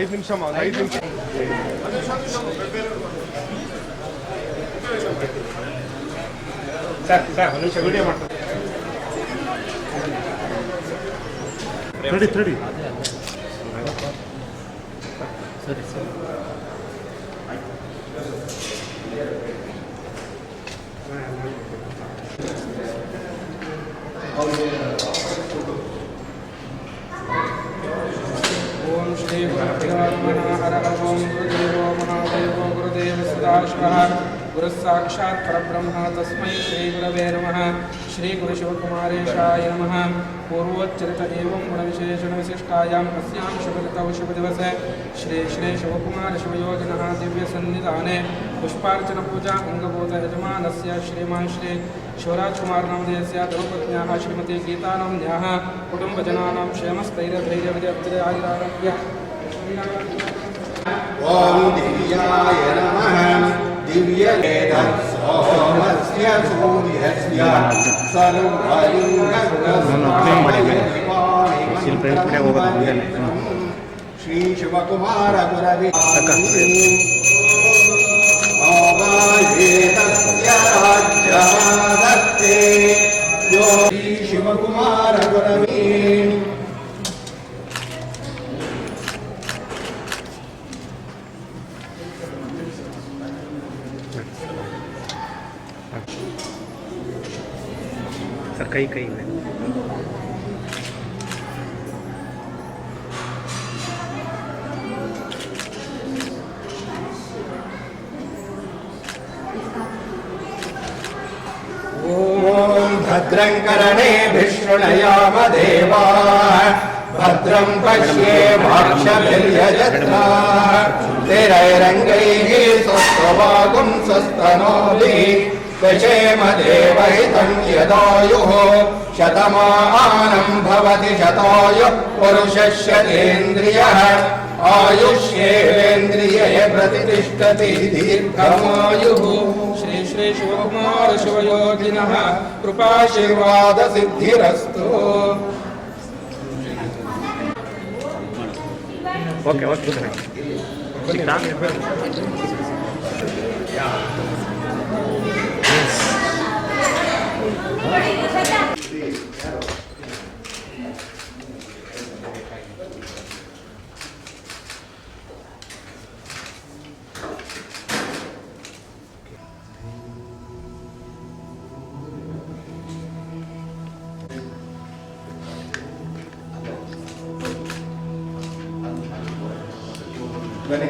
ಐದು ನಿಮಿಷ ಐದು ನಿಮಿಷ. ಸರ್ ಸರ್ ಒಂದು ನಿಮಿಷ ವಿಡಿಯೋ ಮಾಡ್ತಾರೆ ರೆಡಿ ತಡಿ ಸರಿ ಸರಿ. Om Shri Vrindavan Maharaj Om Shri Vrindavan Maharaj Om Shri Vrindavan Maharaj está Shri Vrindavan Maharaj Om Shri Vrindavan Maharaj Om గురుస్సాక్షాత్ పరబ్రహ్మ తస్మై శ్రీ గురవే నమ శ్రీ గురు శివకుమారేశాయ నమ పూర్వోచ్చరిత ఏం గుణ విశేషణ విశిష్టాయాం తస్యాం శుభరితౌ శుభదివసే శ్రీ శ్రీ శివకుమార శివయోగిన దివ్య సన్నిధానే పుష్పార్చన పూజా అంగభూత యజమానస్య శ్రీమాన్ శ్రీ శివరాజ్కుమార్ నామధేయస్య ద్రౌపద్యాः श्रीमती गीतानाम्न्याः कुटुम्बजनानां श्रेमस्थैर्यधैर्यविजयादिरारभ्य ॐ दिव्याय नमः दिव्येन सोमस्य सूर्यस्य सर्वलिङ्गस्वमयिवाणिमन्दिरं श्रीशिवकुमारगुरवे वेदस्य राज्यमादत्ते यो श्रीशिवकुमारगुरवे में सर कई कई में। भद्रं करणे विष्णुनयाम देवा भद्रं पश्ये माक्षभिर्यजत्रा। तिरैरङ्गैः स्वस्त्ववागुं स्वस्तनोभिः दशेम देवहितं यदायुः। शतमानं भवति शतायुः पुरुषस्य तेन्द्रियः प्रतिष्ठति दीर्घमायुः। Shri Shri कृपाशीर्वाद कृपाशीर्वादसिद्धिरस्तु। Okay okay sir बने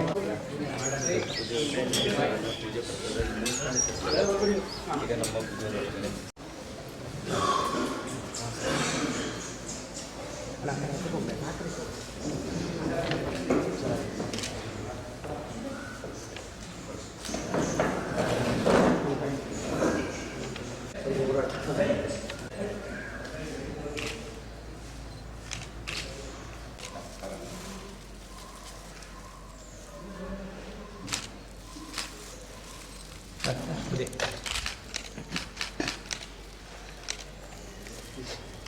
ಈಗ ನಮ್ಮ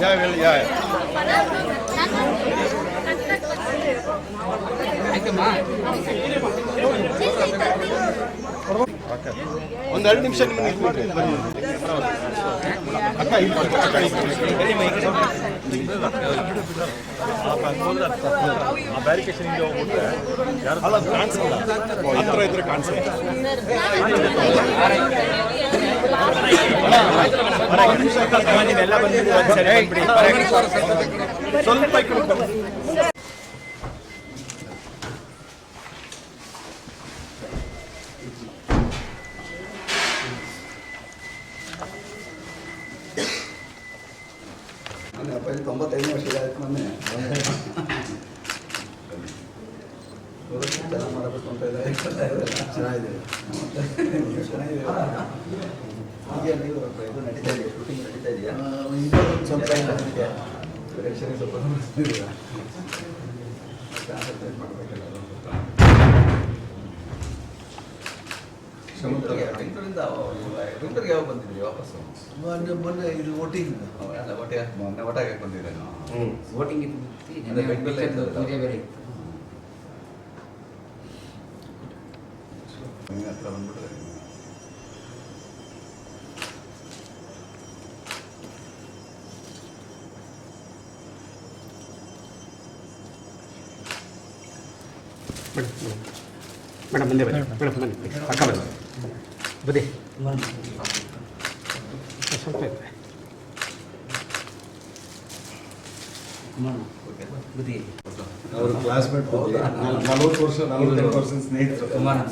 ಯಾ ಹೇಳಿ ಯಾ ಒಂದು ಎರಡು ನಿಮಿಷ ನಿಮ್ಮನ್ನ ಇದು ಮಾಡ್ತೀನಿ ಬನ್ನಿ ಅಕ್ಕ ಆ ಬ್ಯಾರಿಕೇಶನ್ ಹಿಂದೆ ಹೋಗ್ಬಿಟ್ರೆ ಯಾರು ಅಲ್ಲ ಕಾಣಿಸಲ್ಲ. ಹತ್ರ ಇದ್ರೆ ಕಾಣಿಸಲ್ಲ. ಸ್ವಲ್ಪ ಈ ಕಡೆ ಬನ್ನಿ. ನನ್ನ ಅಪ್ಪಾಜಿ ತೊಂಬತ್ತೈದು ವರ್ಷ ಆಯ್ತು ಮೊನ್ನೆ ಚೆನ್ನಾಗಿ ಮಾಡಬೇಕು ಅಂತ ಇದೆ ಚೆನ್ನಾಗಿದೆ ಚೆನ್ನಾಗಿದೆ ಹೀಗೆ ನೀವು ಇದು ನಡೀತಾ ಇದೆಯಾ ಶೂಟಿಂಗ್ ನಡೀತಾ ಇದೆಯಾ ಸ್ವಲ್ಪ ಡೈರೆಕ್ಷನ್ ಸ್ವಲ್ಪ ಇದೆಯಾ ಕಾನ್ಸಂಟ್ರೇಟ್ ಮಾಡಬೇಕಲ್ಲ ಬೆಂಗಳೂರಿಂದ ಬೆಂಗಳೂರಿಗೆ ಯಾವಾಗ ಬಂದಿದ್ರಿ ವಾಪಸ್ಸು ಮೊನ್ನೆ ಮೊನ್ನೆ ಇದು ವೋಟಿಂಗ್ ಅಲ್ಲ ಒಟ್ಟಿಗೆ ಮೊನ್ನೆ ಒಟ್ಟಾಗಿ ಬಂದಿದ್ದೆ ನಾವು ಹ್ಮ್ ವೋಟಿಂಗ್ ಇತ್ತು ಬೇರೆ ಇತ್ತು ಹತ್ರ ಬಂದ್ಬಿಟ್ರೆ ಮೇಡಮ್ ಮುಂದೆ ಬನ್ನಿ. ಮೇಡಮ್ ಬನ್ನಿ. please. ಪಕ್ಕ ಬನ್ನಿ. ಬುದ್ಧಿ ಸ್ವಲ್ಪ ಇದೆ ಅವರು ಕ್ಲಾಸ್ಮೇಟ್ ನಲವತ್ತು ವರ್ಷ ನಲವತ್ತೆಂಟು ವರ್ಷ ಸ್ನೇಹಿತರು. ಕುಮಾರ್ ಅಂತ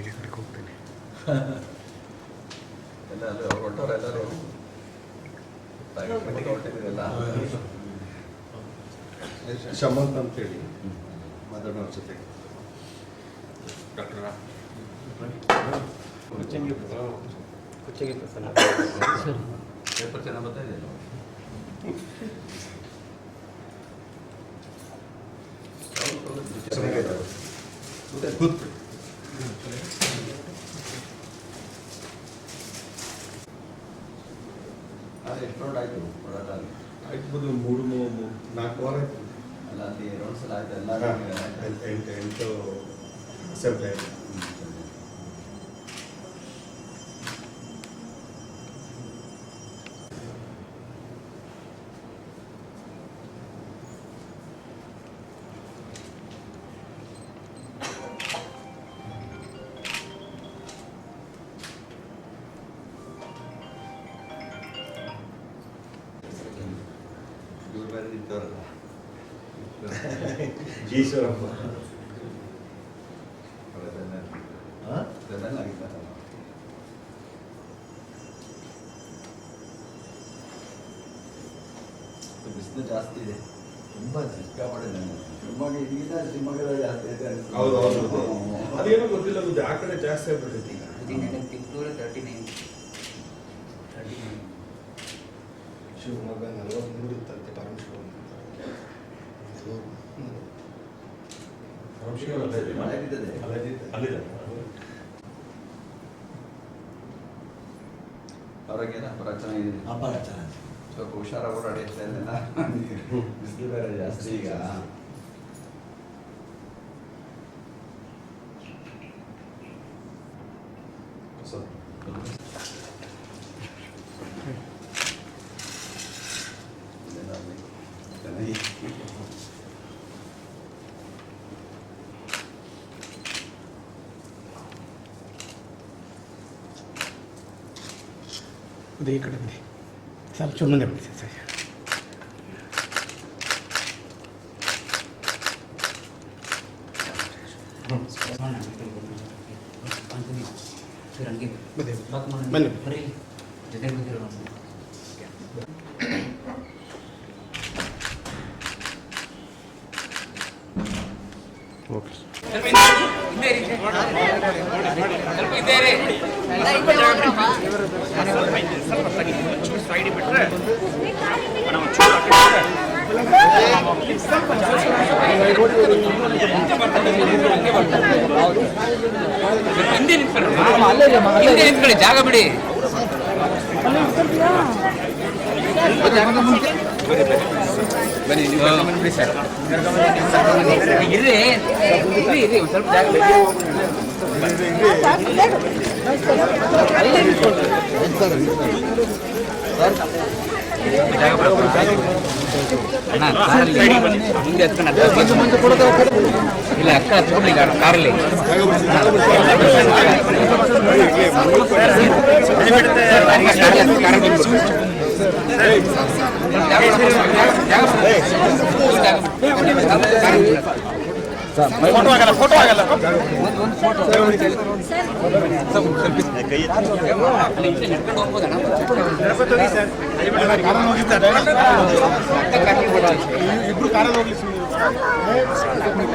ಐದು ಕಡೆಗೆ ಹೋಗ್ತೇನೆ. ಎಲ್ಲ ಅಲ್ಲಿ ಅವ್ರು ಹೊರಟವ್ರು ಎಲ್ಲರೂ. ಮೀಟಿಂಗ್ ಹೊರಟಿದ್ದೀರಲ್ಲ ಶಮಂತ್ ಅಂತೇಳಿ ಮಾತಾಡೋರ ಜೊತೆ ಡಾಕ್ಟರ್ ಕುಚ್ಚಂಗಿ ಪ್ರಸನ್ನ ಪೇಪರ್ ಚೆನ್ನಾಗಿ ಬರ್ತಾ ಇದೆಯಲ್ಲ ಚೆನ್ನಾಗೈತೆ ఎంతో ఎంతో అసెప్ట్ అయ్యారు Gracias. ಈಶ್ವರಪ್ಪ. ಬಿಸಿಲು ಜಾಸ್ತಿ ಇದೆ. ತುಂಬಾ ಸಿಕ್ಕಾಪಡೆ. ಶಿವಮೊಗ್ಗ ಇದಕ್ಕಿಂತ ಶಿವಮೊಗ್ಗದಲ್ಲಿ ಜಾಸ್ತಿ ಇದೆ ಹೌದು ಹೌದು. ಅದೇನೋ ಗೊತ್ತಿಲ್ಲ ಬುದ್ಧಿ ಆ ಕಡೆ ಜಾಸ್ತಿ ಆಗ್ಬಿಟ್ಟೈತಿ ಈಗ. ತಿಂಗಳೂರ thirty nine thirty nine Shivamogga ನಲವತ್ತ್ಮೂರು ಅವ್ರಿಗೇನ ಅಪರ ಚೆನ್ನಾಗಿದೆ ಅಪಾರ ಚೆನ್ನಾಗಿ ಸ್ವಲ್ಪ ಹುಷಾರಾಗಿ ಓಡಾಡಿ ಅಲ್ಲೆಲ್ಲ ಬಿಸಿಲು ಬೇರೆ ಜಾಸ್ತಿ ಈಗ. ಬಾತ್ ಮಾಡೋಣ. ಬನ್ನಿ. ಬರ್ರಿ ಜೊತೆ ಬಂದಿರೋಣ ಓಕೆ ಸೈಡ್ ಬಿಟ್ರೆ ಹಿಂದೆ ನಿಂತ್ಕೊಳ್ಳಿ ಹಿಂದೆ ನಿಂತ್ಕೊಳ್ಳಿ ಜಾಗ ಬಿಡಿ ಬರ್ರಿ ಬರ್ರಿ ಬನ್ನಿ ನೀವು ಕರ್ಕೊಂಡ್ ಬಂದ್ಬಿಡಿ ಸರ್ ಇರ್ರಿ ಇರ್ರಿ ಇರ್ರಿ ಒಂದ್ ಸ್ವಲ್ಪ ಜಾಗ ಬಿಡಿ. இல்ல அக்கா போட்டு காரில் காரில் ಫೋಟೋ ಆಗಲ್ಲ ಫೋಟೋ ಆಗಲ್ಲ. ಇಬ್ರು ಕಾರಲ್ಲಿ ಹೋಗ್ಲಿ ಸುಮ್ಮನೆ